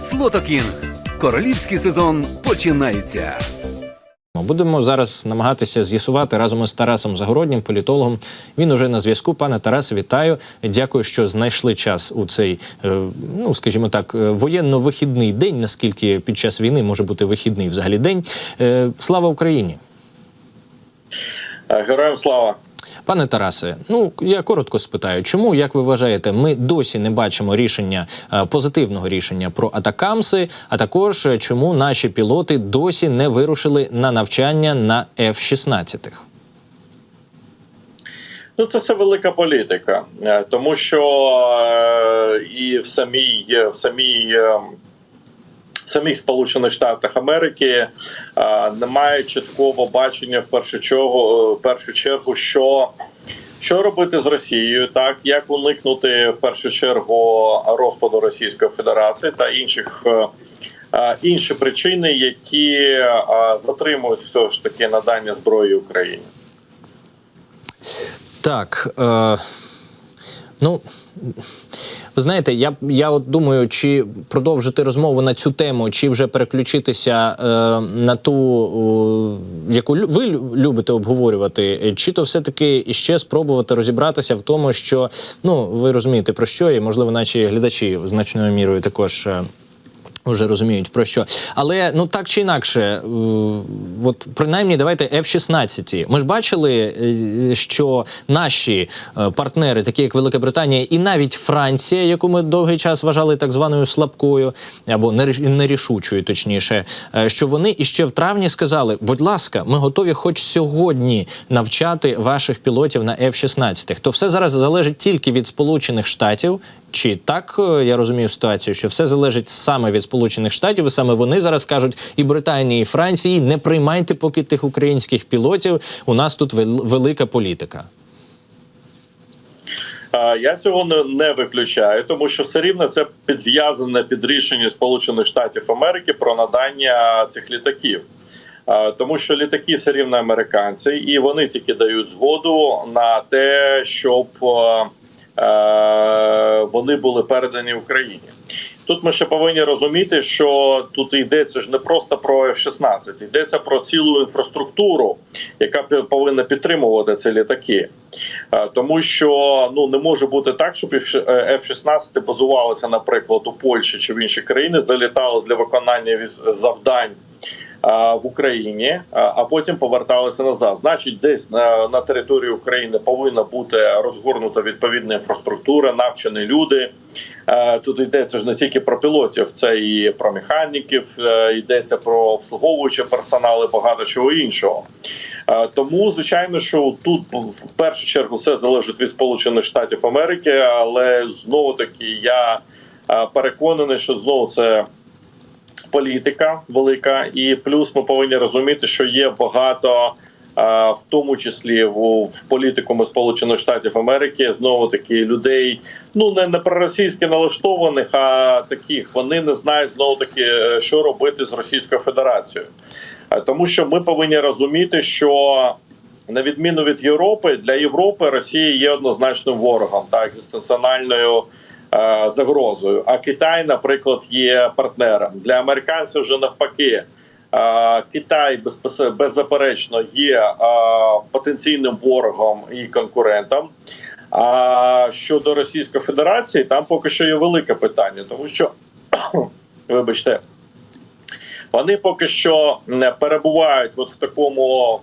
Слотокінг. Королівський сезон починається. Будемо зараз намагатися з'ясувати разом із Тарасом Загороднім, політологом. Він уже на зв'язку. Пане Тарасе, вітаю. Дякую, що знайшли час у цей, е, ну скажімо так, е, воєнно-вихідний день. Наскільки під час війни може бути вихідний взагалі день. Е, Слава Україні! Героям слава. Пане Тарасе, ну я коротко спитаю, чому, як ви вважаєте, ми досі не бачимо рішення е, позитивного рішення про атакамси, а також е, чому наші пілоти досі не вирушили на навчання на F-16? Ну, це все велика політика, Е, тому що і в самій в самій. Самих Сполучених Штатах Америки е, немає чіткого бачення в першу чергу, в першу чергу, що, що робити з Росією, так як уникнути в першу чергу розпаду Російської Федерації та інших е, е, інші причини, які затримують все ж таки надання зброї Україні. Так. Е, ну. Ви знаєте, я я от думаю, чи продовжити розмову на цю тему, чи вже переключитися е, на ту, е, яку ви любите обговорювати, е, чи то все-таки іще спробувати розібратися в тому, що ну ви розумієте про що, і можливо, наші глядачі значною мірою також. Е, Уже розуміють про що, але ну так чи інакше, е, от принаймні давайте F-16. Ми ж бачили, е, що наші е, партнери, такі як Велика Британія, і навіть Франція, яку ми довгий час вважали так званою слабкою або неріш- нерішучою, точніше, що вони іще в травні сказали: будь ласка, ми готові, хоч сьогодні, навчати ваших пілотів на F-16. То все зараз залежить тільки від Сполучених Штатів. Чи так е, я розумію ситуацію, що все залежить саме від Сполучених Штатів, і саме вони зараз кажуть і Британії, і Франції не приймайте поки тих українських пілотів. У нас тут велика політика. Я цього не, виключаю, тому що все рівно це підв'язане під рішення Сполучених Штатів Америки про надання цих літаків. Тому що літаки все рівно американці, і вони тільки дають згоду на те, щоб вони були передані Україні. Тут ми ще повинні розуміти, що тут йдеться ж не просто про F-16, йдеться про цілу інфраструктуру, яка повинна підтримувати ці літаки. Е, Тому що ну не може бути так, щоб F-16 базувалися, наприклад, у Польщі чи в інші країни, залітали для виконання завдань в Україні, а потім поверталися назад. Значить, десь на, на території України повинна бути розгорнута відповідна інфраструктура, навчені люди. Тут йдеться ж не тільки про пілотів, це і про механіків, е, йдеться про обслуговуючі персонали, багато чого іншого. Тому, звичайно, що тут в першу чергу все залежить від Сполучених Штатів Америки, але знову таки я переконаний, що знову це політика велика, і плюс ми повинні розуміти, що є багато. В тому числі в, політикуму Сполучених Штатів Америки знову таки людей, ну не, не проросійськи налаштованих, а таких вони не знають знову таки, е, що робити з Російською Федерацією, А тому що ми повинні розуміти, що на відміну від Європи, для Європи Росія є однозначним ворогом та екзистенціональною е, загрозою. А Китай, наприклад, є партнером для американців. Вже навпаки, Е, Китай беззаперечно є е, потенційним ворогом і конкурентом. А щодо Російської Федерації, там поки що є велике питання, тому що вибачте. Вони поки що не перебувають от в такому,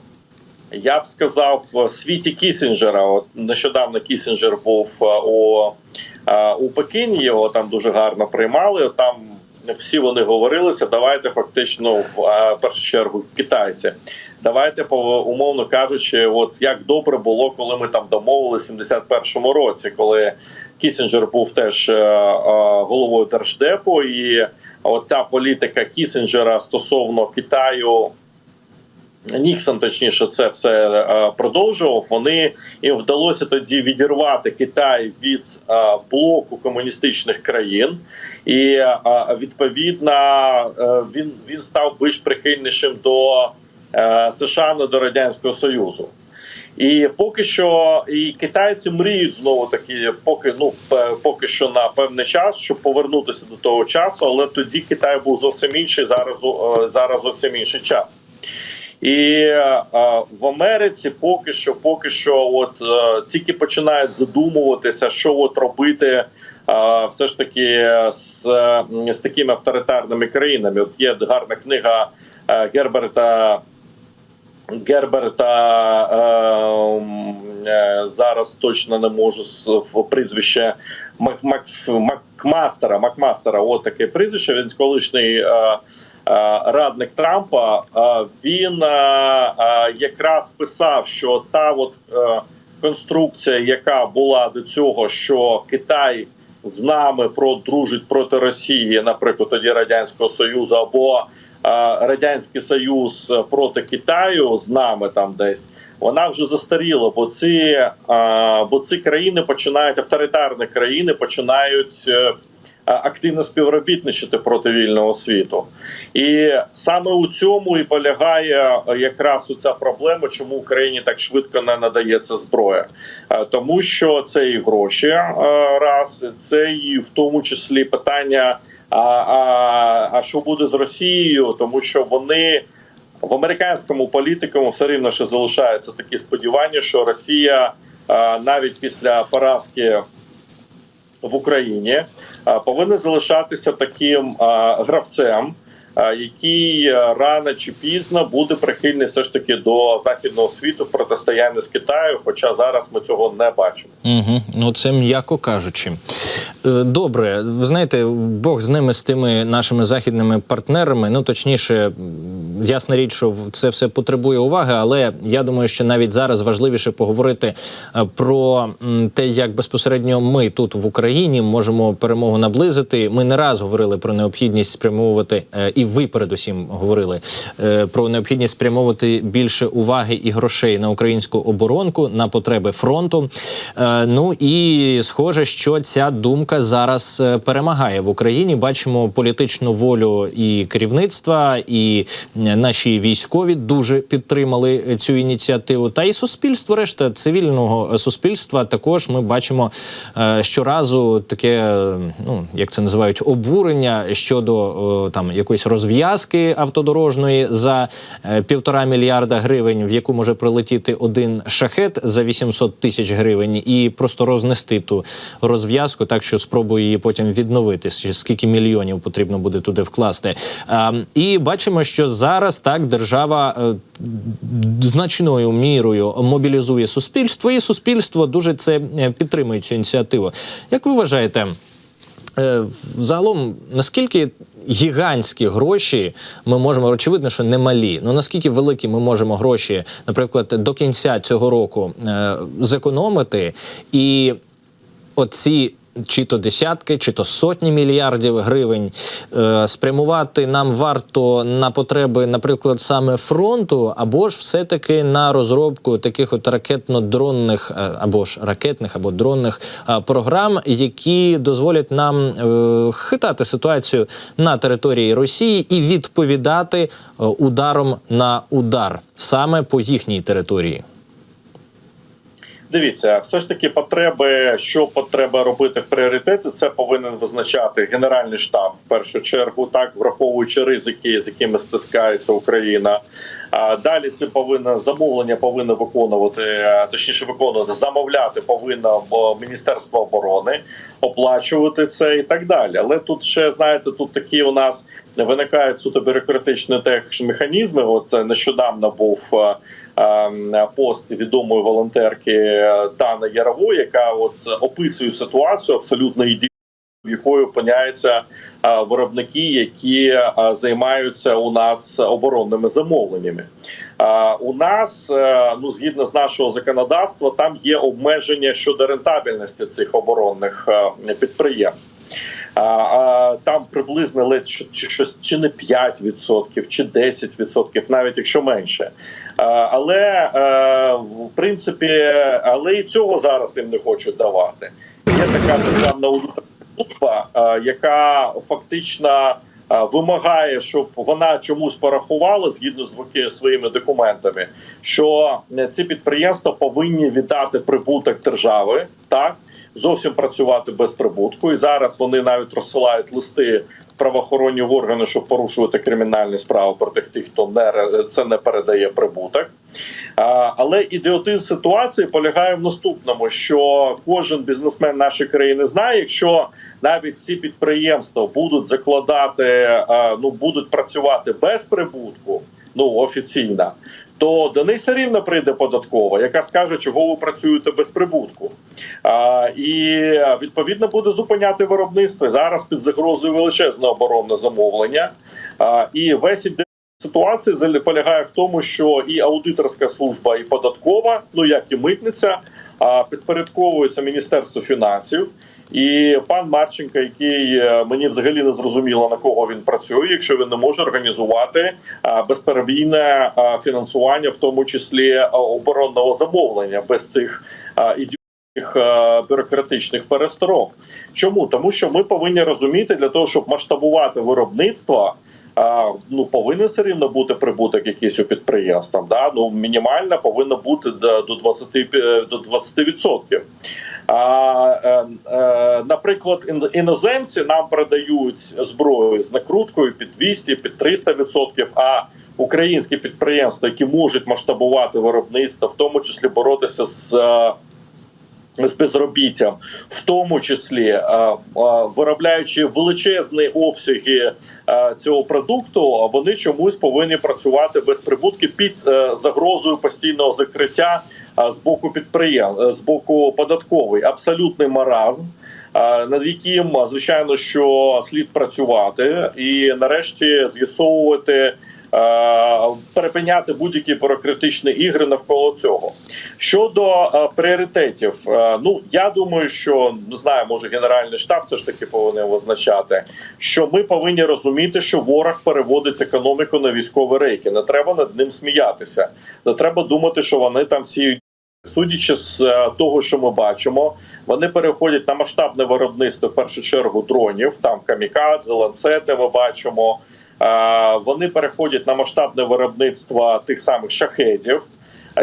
я б сказав, в світі Кісінджера. От нещодавно Кісінджер був е, у, е, у Пекіні. Його там дуже гарно приймали. Там всі вони говорилися. Давайте фактично в першу чергу китайці. Давайте умовно кажучи, от як добре було, коли ми там домовилися в 71-му році, коли Кісінджер був теж е, е, головою держдепу, і от ця політика Кісінджера стосовно Китаю. Ніксон, точніше, це все е, продовжував. Вони їм вдалося тоді відірвати Китай від е, блоку комуністичних країн, і е, відповідно він, він став більш прихильнішим до США, не до радянського союзу. І поки що і китайці мріють знову таки, поки ну поки що на певний час, щоб повернутися до того часу, але тоді Китай був зовсім інший. Зараз зараз зовсім інший час. І е, в Америці поки що, поки що, от е, тільки починають задумуватися, що от робити. е, Все ж таки з, е, з такими авторитарними країнами. От є гарна книга е, Герберта Герберта е, е, зараз точно не можу прізвище Мак, Мак, Макмастера. Макмастера, от таке прізвище. Він колишній е, е, радник Трампа. Е, він е, е, якраз писав, що та от е, конструкція, яка була до цього, що Китай з нами продружить проти Росії, наприклад, тоді радянського союзу або радянський союз проти Китаю з нами там десь. Вона вже застаріла, бо ці бо ці країни починають авторитарні країни починають е, активно співробітничати проти вільного світу, і саме у цьому і полягає е, якраз у ця проблема, чому Україні так швидко не надається зброя, Е, тому що це і гроші е, раз, це і в тому числі питання. А, а, а що буде з Росією? Тому що вони в американському політикуму все рівно ще залишаються такі сподівання, що Росія навіть після поразки в Україні а, повинна залишатися таким гравцем, який а, рано чи пізно буде прихильний все ж таки до західного світу в протистоянні з Китаю. Хоча зараз ми цього не бачимо. Угу. Ну це м'яко кажучи. Е, Добре, ви знаєте, Бог з ними з тими нашими західними партнерами. Ну точніше, ясна річ, що це все потребує уваги, але я думаю, що навіть зараз важливіше поговорити е, про те, як безпосередньо ми тут в Україні можемо перемогу наблизити. Ми не раз говорили про необхідність спрямовувати, е, і ви передусім говорили е, про необхідність спрямовувати більше уваги і грошей на українську оборонку, на потреби фронту. Е, Ну і схоже, що ця думка зараз е, перемагає в Україні. Бачимо політичну волю і керівництва, і наші військові дуже підтримали цю ініціативу. Та і суспільство, решта цивільного суспільства, також ми бачимо щоразу таке, ну як це називають, обурення щодо е, там якоїсь розв'язки автодорожної за е, півтора мільярда гривень, в яку може прилетіти один шахет за 800 тисяч гривень, і просто рознести ту розв'язку, так що спробую її потім відновити. Скільки мільйонів потрібно буде туди вкласти. І бачимо, що зараз так держава е, значною мірою мобілізує суспільство, і суспільство дуже це е, підтримує цю ініціативу. Як ви вважаєте? Е, Загалом, наскільки гігантські гроші ми можемо, очевидно, що не малі. Ну наскільки великі ми можемо гроші, наприклад, до кінця цього року е, зекономити, і оці чи то десятки, чи то сотні мільярдів гривень е, спрямувати нам варто на потреби, наприклад, саме фронту, або ж все-таки на розробку таких от ракетно-дронних е, або ж ракетних або дронних е, програм, які дозволять нам хитати ситуацію на території Росії і відповідати ударом на удар саме по їхній території. Дивіться, все ж таки, потреби, що потреба робити в пріоритеті, це повинен визначати Генеральний штаб в першу чергу, так враховуючи ризики, з якими стискається Україна. А далі це повинно замовлення повинно виконувати, е, точніше виконувати, замовляти повинно Міністерство оборони, оплачувати це і так далі. Але тут ще знаєте, тут такі у нас виникають суто бюрократичні теж механізми. От е, нещодавно був е, е, пост відомої волонтерки Дани Ярової, яка от описує ситуацію абсолютно ідеально, в якої опиняються е, виробники, які е, займаються у нас оборонними замовленнями. Е, У нас, ну згідно з нашого законодавства, там є обмеження щодо рентабельності цих оборонних підприємств. А, а, там приблизно ледь чи, щось чи не 5%, чи 10%, навіть якщо менше. А, але е, в принципі, але і цього зараз їм не хочуть давати. Є така державна служба, е, яка фактично а, вимагає, щоб вона чомусь порахувала згідно з своїми документами, що е, ці підприємства повинні віддати прибуток держави, так зовсім працювати без прибутку. І зараз вони навіть розсилають листи правоохоронні органи, щоб порушувати кримінальні справи проти тих, хто не це не передає прибуток. Але ідіотизм ситуації полягає в наступному: що кожен бізнесмен нашої країни знає, якщо навіть ці підприємства будуть закладати, ну будуть працювати без прибутку, ну офіційно, то до них рівно прийде податкова, яка скаже, чого ви працюєте без прибутку. А, і відповідно буде зупиняти виробництво. Зараз під загрозою величезне оборонне замовлення. А, і весь іде ситуація залі- полягає в тому, що і аудиторська служба, і податкова, ну як і митниця, підпорядковуються Міністерству фінансів. І пан Марченко, який е, мені взагалі не зрозуміло на кого він працює, якщо він не може організувати безперебійне фінансування, в тому числі оборонного замовлення без цих ідіотських бюрократичних пересторог. Чому тому, що ми повинні розуміти для того, щоб масштабувати виробництво. Ну повинен все рівно бути прибуток якийсь у підприємств. Да? Ну мінімально повинно бути до до 20, е, до 20%. А, е, е, наприклад, іноземці нам продають зброю з накруткою під 200, під 300%, а українські підприємства, які можуть масштабувати виробництво, в тому числі боротися з. е, з безробіттям, в тому числі е, виробляючи величезні обсяги цього продукту, вони чомусь повинні працювати без прибутки під загрозою постійного закриття з боку підприємств, з боку податковий. Абсолютний маразм. е, Над яким е, звичайно що слід працювати, і нарешті з'ясовувати е, перепиняти будь-які бюрократичні ігри навколо цього. Щодо е, пріоритетів, е, ну я думаю, що не знаю, може генеральний штаб все ж таки повинен визначати, що ми повинні розуміти, що ворог переводить економіку на військові рейки. Не треба над ним сміятися. Не треба думати, що вони там всі. Судячи з е, того, що ми бачимо, вони переходять на масштабне виробництво в першу чергу дронів, там камікадзе, ланцети. Ми бачимо. Е, Вони переходять на масштабне виробництво тих самих шахедів.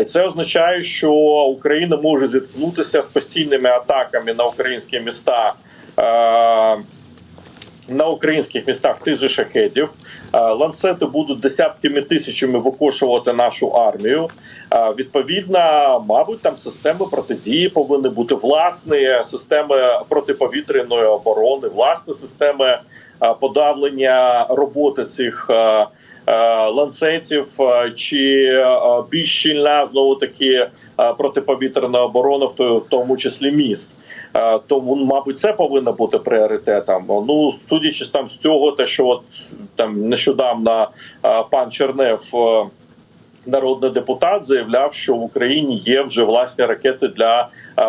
Й це означає, що Україна може зіткнутися з постійними атаками на українські міста. Е, на українських містах тих же шахетів. Е, Ланцети будуть десятками тисячами викошувати нашу армію. Е, Відповідно, мабуть, там системи протидії повинні бути власні, системи протиповітряної оборони, власні системи е, подавлення роботи цих. Ланцетів чи більш щільна знову таки протиповітряна оборона, в тому числі міст. Е, Тому, мабуть, це повинно бути пріоритетом. Ну, судячи там з цього, те, що от там нещодавно е, пан Чернев, е, народний депутат, заявляв, що в Україні є вже власні ракети для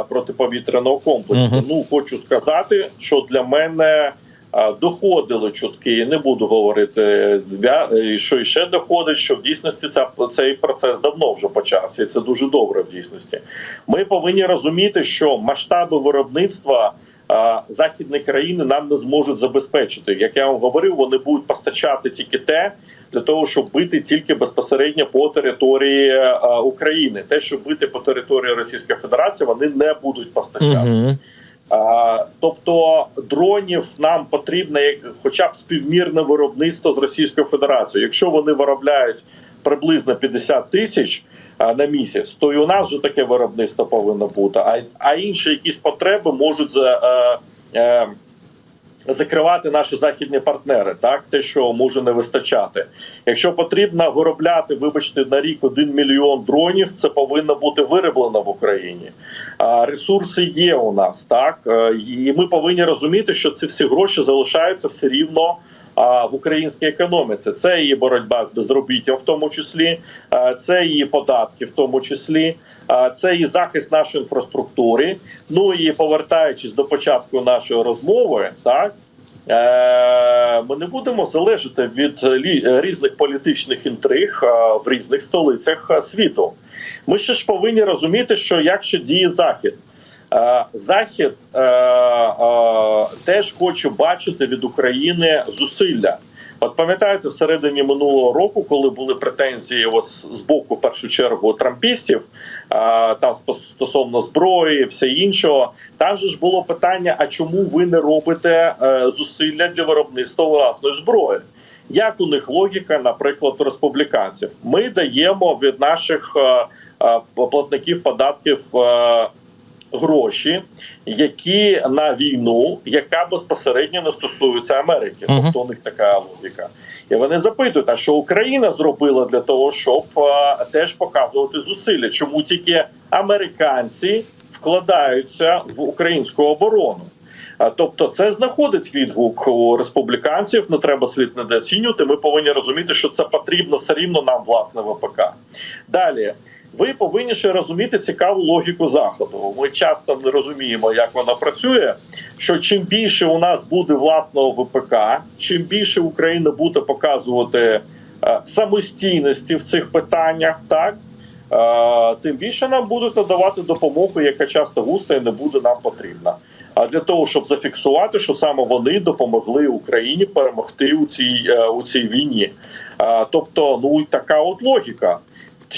протиповітряного комплексу. Мгм. Ну хочу сказати, що для мене. Е, Доходили чутки, не буду говорити е, що іще доходить, що в дійсності ця цей процес давно вже почався, і це дуже добре в дійсності. Ми повинні розуміти, що масштаби виробництва західні країни нам не зможуть забезпечити. Як я вам говорив, вони будуть постачати тільки те для того, щоб бити тільки безпосередньо по території України. Те, що бити по території Російської Федерації, вони не будуть постачати. Угу. А, тобто дронів нам потрібно як хоча б співмірне виробництво з Російською Федерацією. Якщо вони виробляють приблизно 50 тисяч на місяць, то і у нас вже таке виробництво повинно бути. А, а інші якісь потреби можуть за. Закривати наші західні партнери, так те, що може не вистачати. Якщо потрібно виробляти, вибачте, на рік один мільйон дронів, це повинно бути вироблено в Україні. А ресурси є у нас, так Е, і ми повинні розуміти, що ці всі гроші залишаються все рівно. А, В українській економіці це її боротьба з безробіттям, в тому числі, це її податки, в тому числі, це її захист нашої інфраструктури. Ну і повертаючись до початку нашої розмови, так е, ми не будемо залежати від різних політичних інтриг в різних столицях світу. Ми ще ж повинні розуміти, що як ще діє захід. Е, Захід е, е, теж хоче бачити від України зусилля. От пам'ятаєте, всередині минулого року, коли були претензії ось з боку, в першу чергу, трампістів, там стосовно зброї, все іншого, там же ж було питання: а чому ви не робите зусилля для виробництва власної зброї? Як у них логіка, наприклад, республіканців? Ми даємо від наших платників податків гроші, які на війну, яка безпосередньо не стосується Америки. Мгм. Тобто у них така логіка. І вони запитують, а що Україна зробила для того, щоб е, теж показувати зусилля, чому тільки американці вкладаються в українську оборону. А, Тобто, це знаходить відгук у республіканців. Не треба слід недооцінювати. Ми повинні розуміти, що це потрібно все рівно нам, власне, ВПК. Далі. Ви повинні ще розуміти цікаву логіку заходу. Ми часто не розуміємо, як вона працює. Що чим більше у нас буде власного ВПК, чим більше Україна буде показувати е, самостійності в цих питаннях, так е, тим більше нам будуть надавати допомогу, яка часто густа і не буде нам потрібна. А для того, щоб зафіксувати, що саме вони допомогли Україні перемогти у цій е, у цій війні. Тобто, ну і така от логіка.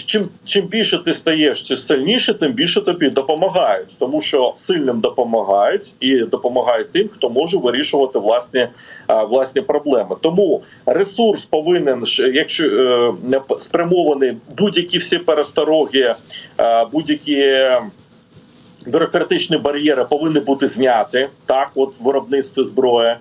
Чим чим більше ти стаєш чи сильніше, тим більше тобі допомагають, тому що сильним допомагають і допомагають тим, хто може вирішувати власні власні проблеми. Тому ресурс повинен якщо е, спрямований будь-які всі перестороги, е, будь-які бюрократичні бар'єри повинні бути зняті так, от в виробництві зброї.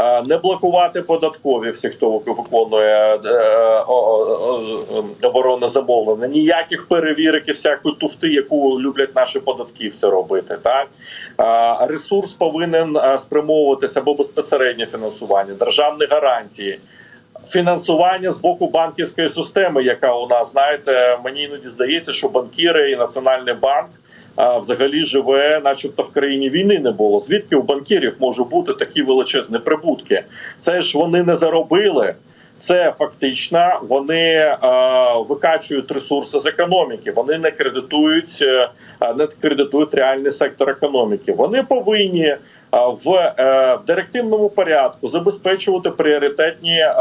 Е, Не блокувати податкові всі, хто виконує е, о- оборонне замовлення, ніяких перевірок і всякої туфти, яку люблять наші податківці робити. Так Е, ресурс повинен е, спрямовуватися або безпосереднє фінансування, державні гарантії. Фінансування з боку банківської системи, яка у нас знаєте, мені іноді здається, що банкіри і Національний банк а, взагалі живе, начебто в країні війни не було. Звідки у банкірів може бути такі величезні прибутки? Це ж вони не заробили. Це фактично вони е, викачують ресурси з економіки. Вони не кредитують, е, не кредитують реальний сектор економіки. Вони повинні в е, директивному порядку забезпечувати пріоритетні е,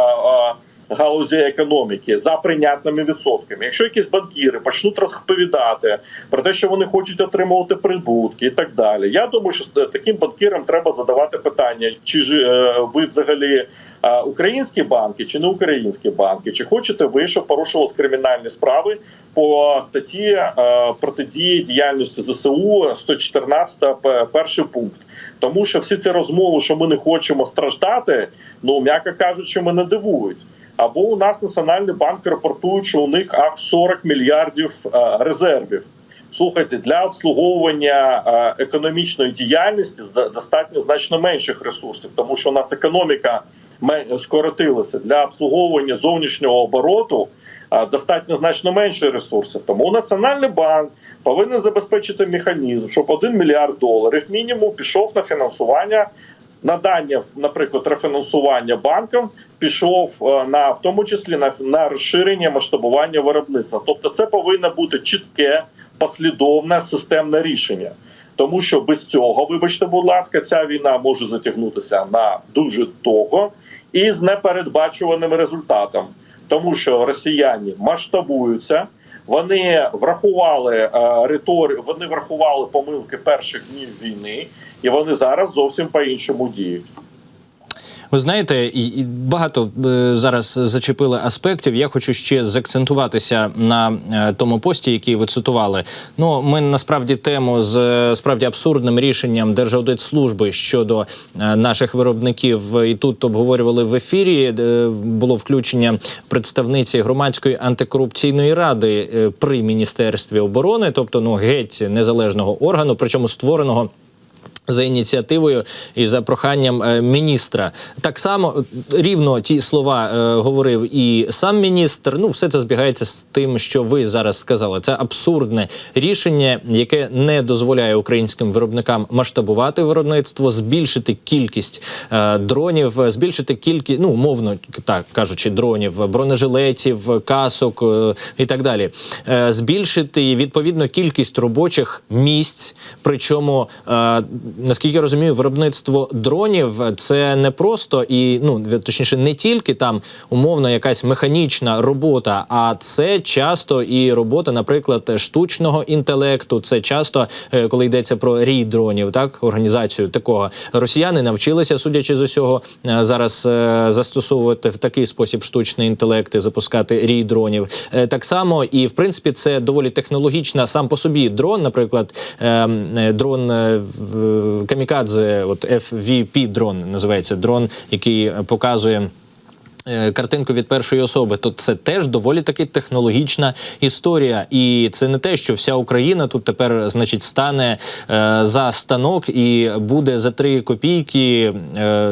галузі економіки за прийнятними відсотками. Якщо якісь банкіри почнуть розповідати про те, що вони хочуть отримувати прибутки і так далі. Я думаю, що з таким банкірам треба задавати питання, чи ж е, ви взагалі. е, Українські банки чи не українські банки, чи хочете ви, щоб порушувалися кримінальні справи по статті е, протидії діяльності ЗСУ 114 п- перший пункт, тому що всі ці розмови, що ми не хочемо страждати, ну м'яко кажучи, мене дивують. Або у нас Національний банк рапортує, що у них аж 40 мільярдів е, резервів. Слухайте, для обслуговування е, економічної діяльності достатньо значно менших ресурсів, тому що у нас економіка скоротилася для обслуговування зовнішнього обороту. е, Достатньо значно менше ресурсів. Тому Національний банк повинен забезпечити механізм, щоб 1 мільярд доларів мінімум пішов на фінансування надання, наприклад, рефінансування банкам пішов е, на в тому числі на, на розширення масштабування виробництва. Тобто, це повинно бути чітке, послідовне системне рішення. Тому що без цього, вибачте, будь ласка, ця війна може затягнутися на дуже довго і з непередбачуваним результатом, тому що росіяни масштабуються. Вони врахували е, риторі, вони врахували помилки перших днів війни, і вони зараз зовсім по-іншому діють. Ви знаєте, багато е, зараз зачепили аспектів. Я хочу ще заакцентуватися на е, тому пості, який ви цитували. Ну, ми насправді тему з е, справді абсурдним рішенням Держаудитслужби щодо наших виробників і тут обговорювали в ефірі. Було включення представниці громадської антикорупційної ради при міністерстві оборони, тобто ну геть незалежного органу, причому створеного. За ініціативою і за проханням е, міністра, так само е, рівно ті слова е, говорив і сам міністр. Ну, все це збігається з тим, що ви зараз сказали. Це абсурдне рішення, яке не дозволяє українським виробникам масштабувати виробництво, збільшити кількість е, дронів, збільшити кількість, ну умовно так кажучи, дронів, бронежилетів, касок е, і так далі. Е, збільшити відповідно кількість робочих місць, причому. Е, наскільки я розумію, виробництво дронів це не просто і ну точніше, не тільки там умовно якась механічна робота, а це часто і робота, наприклад, штучного інтелекту. Це часто, е, коли йдеться про рій дронів, так організацію такого росіяни навчилися, судячи з усього, е, зараз е, застосовувати в такий спосіб штучний інтелект і запускати рій дронів. Е, Так само, і в принципі, це доволі технологічна сам по собі дрон, наприклад, ем, е, дрон е, Камікадзе, от FVP дрон називається дрон, який показує. Е, Картинку від першої особи, то це теж доволі таки технологічна історія, і це не те, що вся Україна тут тепер, значить, стане е, за станок і буде за три копійки е,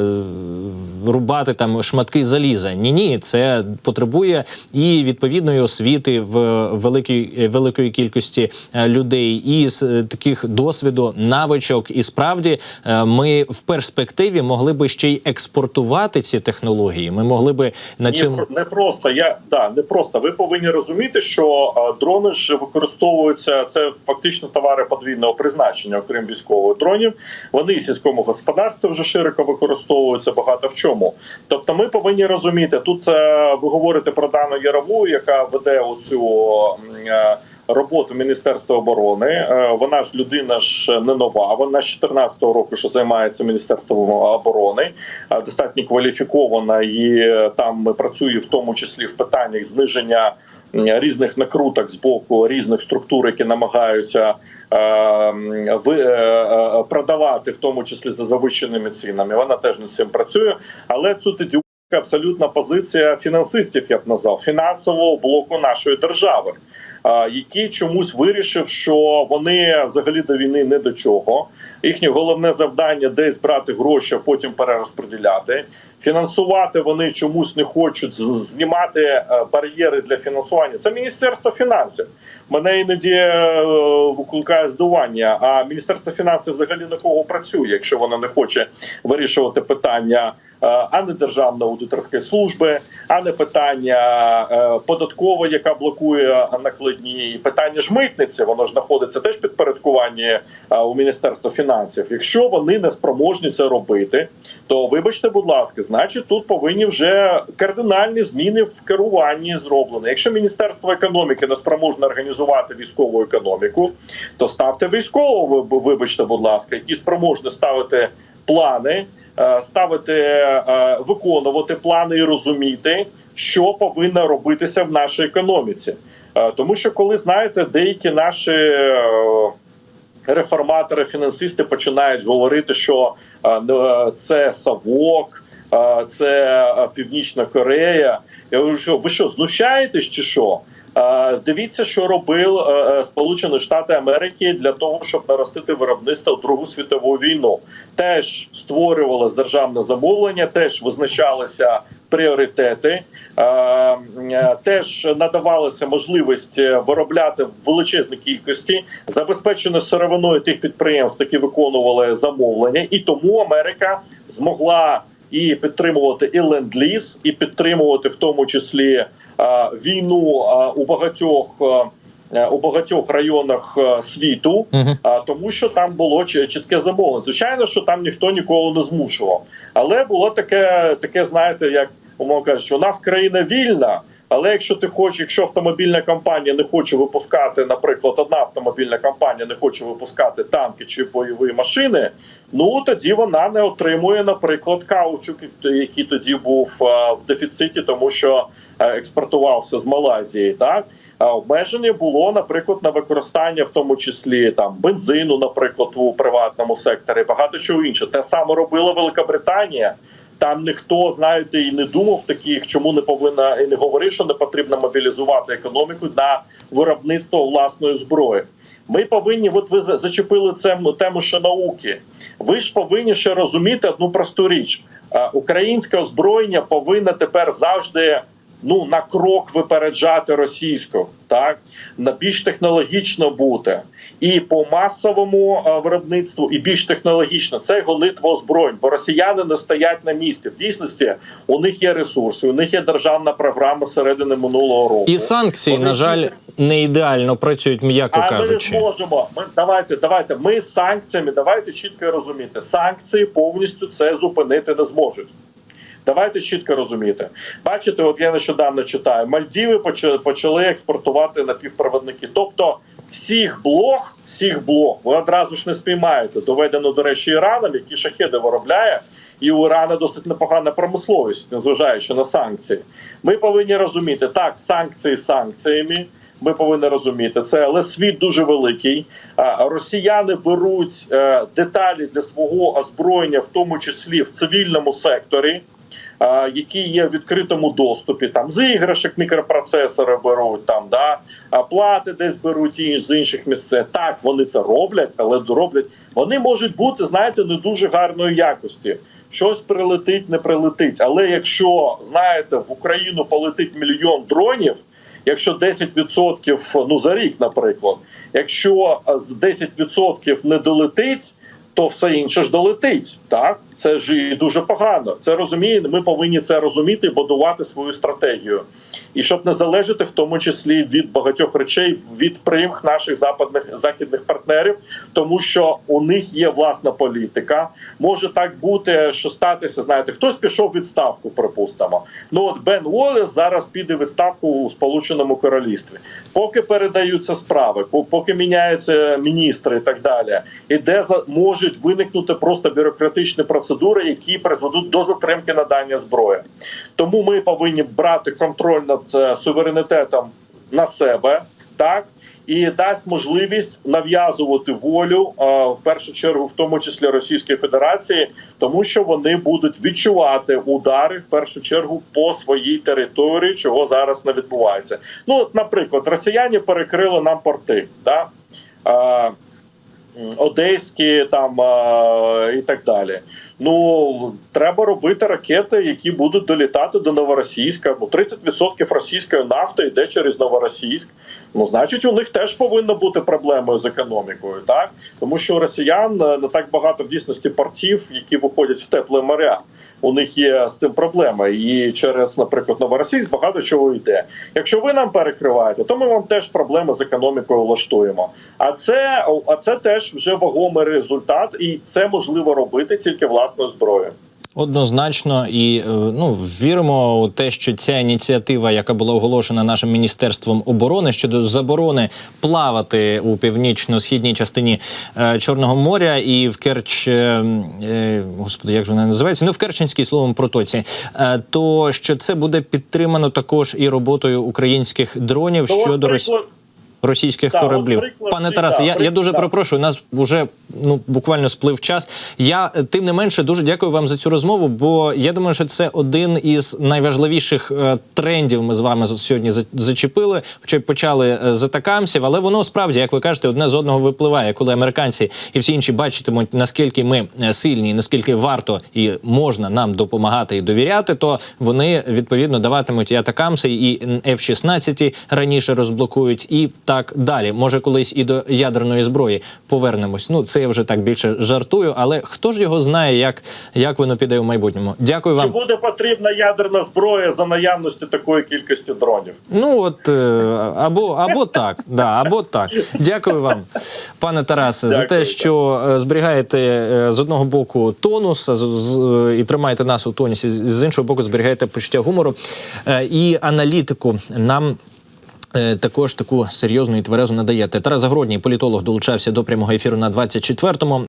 рубати там шматки заліза. Ні, ні, це потребує і відповідної освіти в великій великої кількості е, людей, і з е, таких досвіду, навичок. І справді е, ми в перспективі могли би ще й експортувати ці технології. Ми могли би на Ні, цьому не просто я да не просто. Ви повинні розуміти, що а, дрони ж використовуються. Це фактично товари подвійного призначення, окрім військових дронів. Вони і сільському господарстві вже широко використовуються багато в чому. Тобто, ми повинні розуміти тут. е, Ви говорите про Дану Ярову, яка веде оцю. е, Роботу Міністерства оборони Е, вона ж людина ж не нова. Вона з 14-го року, що займається міністерством оборони, е, достатньо кваліфікована і е, там працює в тому числі в питаннях зниження різних накруток з боку різних структур, які намагаються е, ви, е, е, продавати, в тому числі за завищеними цінами. Вона теж над цим працює, але цю абсолютна позиція фінансистів, я б назвав, фінансового блоку нашої держави. Який чомусь вирішив, що вони взагалі до війни не до чого. Їхнє головне завдання десь брати гроші, а потім перерозподіляти. Фінансувати вони чомусь не хочуть знімати е, бар'єри для фінансування. Це міністерство фінансів. Мене іноді е, викликає здивування. А міністерство фінансів взагалі на кого працює, якщо воно не хоче вирішувати питання. Е, А не державної аудиторської служби, а не питання е, податкової, яка блокує накладні і питання ж митниці. Воно ж знаходиться теж підпорядкуванні е, у міністерства фінансів. Якщо вони не спроможні це робити, то вибачте, будь ласка, значить тут повинні вже кардинальні зміни в керуванні зроблені. Якщо міністерство економіки не спроможне організувати військову економіку, то ставте військового, вибачте, будь ласка, які спроможні ставити плани, ставити е, виконувати плани і розуміти, що повинно робитися в нашій економіці. Е, Тому що коли знаєте, деякі наші е, реформатори, фінансисти починають говорити, що е, це Савок, е, це е, Північна Корея. Я говорю, що ви що, знущаєтесь чи що? Е, Дивіться, що робив е, е, Сполучені Штати Америки для того, щоб наростити виробництво в Другу світову війну. Теж створювалось державне замовлення, теж визначалися пріоритети, теж надавалася можливість виробляти в величезній кількості забезпечено сировиною тих підприємств, які виконували замовлення, і тому Америка змогла і підтримувати і ленд-ліз, і підтримувати в тому числі війну е, у багатьох. е, У багатьох районах е, світу, тому, що там було чі- чітке замовлення. Звичайно, що там ніхто ніколи не змушував, але було таке, таке, знаєте, як умовно кажучи, у нас країна вільна. Але якщо ти хочеш, якщо автомобільна компанія не хоче випускати, наприклад, одна автомобільна компанія не хоче випускати танки чи бойові машини, ну тоді вона не отримує, наприклад, каучук, який тоді був е, в дефіциті, тому що е, експортувався з Малайзії, так. А обмеження було, наприклад, на використання, в тому числі там бензину, наприклад, у приватному секторі, багато чого інше. Те саме робила Велика Британія. Там ніхто, знаєте, і не думав таких, чому не повинна і не говорив, що не потрібно мобілізувати економіку на виробництво власної зброї. Ми повинні, от ви зачепили цему тему ще науки. Ви ж повинні ще розуміти одну просту річ: Е, українське озброєння повинно тепер завжди ну на крок випереджати російську, так на більш технологічно бути. І по масовому е, виробництву, і більш технологічно це гонитва озброєнь, бо росіяни не стоять на місці. В дійсності у них є ресурси, у них є державна програма середини минулого року. І санкції, Вони на жаль, не ідеально працюють, м'яко а ми не кажучи. зможемо. Ми давайте, давайте. Ми санкціями, давайте чітко розуміти. Санкції повністю це зупинити не зможуть. Давайте чітко розуміти. Бачите, от я нещодавно читаю, Мальдіви почали, експортувати напівпроводники. Тобто всіх блох, всіх блох ви одразу ж не спіймаєте. Доведено, до речі, Іраном, який шахеди виробляє, і у Ірана досить непогана промисловість, незважаючи на санкції. Ми повинні розуміти, так, санкції санкціями. Ми повинні розуміти це, але світ дуже великий. Росіяни беруть е, деталі для свого озброєння, в тому числі в цивільному секторі, які є в відкритому доступі. Там з іграшок мікропроцесори беруть, там да плати десь беруть і з інших місцин. Так вони це роблять, але роблять. Вони можуть бути, знаєте, не дуже гарної якості. Щось прилетить, не прилетить. Але якщо знаєте, в Україну полетить мільйон дронів. Якщо 10% ну за рік, наприклад, якщо з 10% не долетить, то все інше ж долетить. Так це ж дуже погано. Це розуміє. Ми повинні це розуміти, будувати свою стратегію. І щоб не залежати в тому числі від багатьох речей від примх наших западних західних партнерів, тому що у них є власна політика. Може так бути, що статися. Знаєте, хтось пішов відставку, припустимо. Ну от Бен Уоллес зараз піде в відставку у Сполученому Королівстві. Поки передаються справи, поки міняються міністри і так далі, і де можуть виникнути просто бюрократичні процедури, які призведуть до затримки надання зброї. Тому ми повинні брати контроль над е, суверенітетом на себе, так і дасть можливість нав'язувати волю е, в першу чергу, в тому числі Російської Федерації, тому що вони будуть відчувати удари в першу чергу по своїй території, чого зараз не відбувається. Ну, наприклад, росіяни перекрили нам порти, да? Одеські там і так далі. Ну треба робити ракети, які будуть долітати до Новоросійська. Бо 30% російської нафти йде через Новоросійськ. Ну, значить, у них теж повинна бути проблемою з економікою, так тому що у росіян е, не так багато в дійсності портів, які виходять в тепле моря. У них є з цим проблема, і через, наприклад, Новоросійськ багато чого йде. Якщо ви нам перекриваєте, то ми вам теж проблеми з економікою влаштуємо. А це а це теж вже вагомий результат, і це можливо робити тільки власною зброєю. Однозначно, і е, ну віримо у те, що ця ініціатива, яка була оголошена нашим міністерством оборони щодо заборони плавати у північно-східній частині е, Чорного моря і в Керч, е, е, господи, як же вона називається? Ну в Керченській словом протоці, е, то що це буде підтримано також і роботою українських дронів от щодо Росії. Російських Так, кораблів. приклад, Пане Тарасе, я, я дуже так. перепрошую. У нас вже ну буквально сплив час. Я е, тим не менше дуже дякую вам за цю розмову, бо я думаю, що це один із найважливіших е, трендів. Ми з вами за- сьогодні за- зачепили. Хоча почали е, з атакамсів, але воно справді, як ви кажете, одне з одного випливає, коли американці і всі інші бачитимуть, наскільки ми сильні, і наскільки варто і можна нам допомагати і довіряти, то вони відповідно даватимуть і атакамси, і F-16 раніше розблокують, і так далі. Може, колись і до ядерної зброї повернемось. Ну це я вже так більше жартую, але хто ж його знає, як, як воно піде в майбутньому? Дякую Чи вам. буде потрібна ядерна зброя за наявності такої кількості дронів? Ну от е, або або так, да, або так. Дякую вам, пане Тарасе, за те, що е, зберігаєте е, з одного боку тонус і тримаєте нас у тонусі, з- іншого боку, зберігаєте почуття гумору і аналітику нам. Е, Також таку серйозну і тверезу надаєте. Тарас Загородній, політолог, долучався до прямого ефіру на 24-му.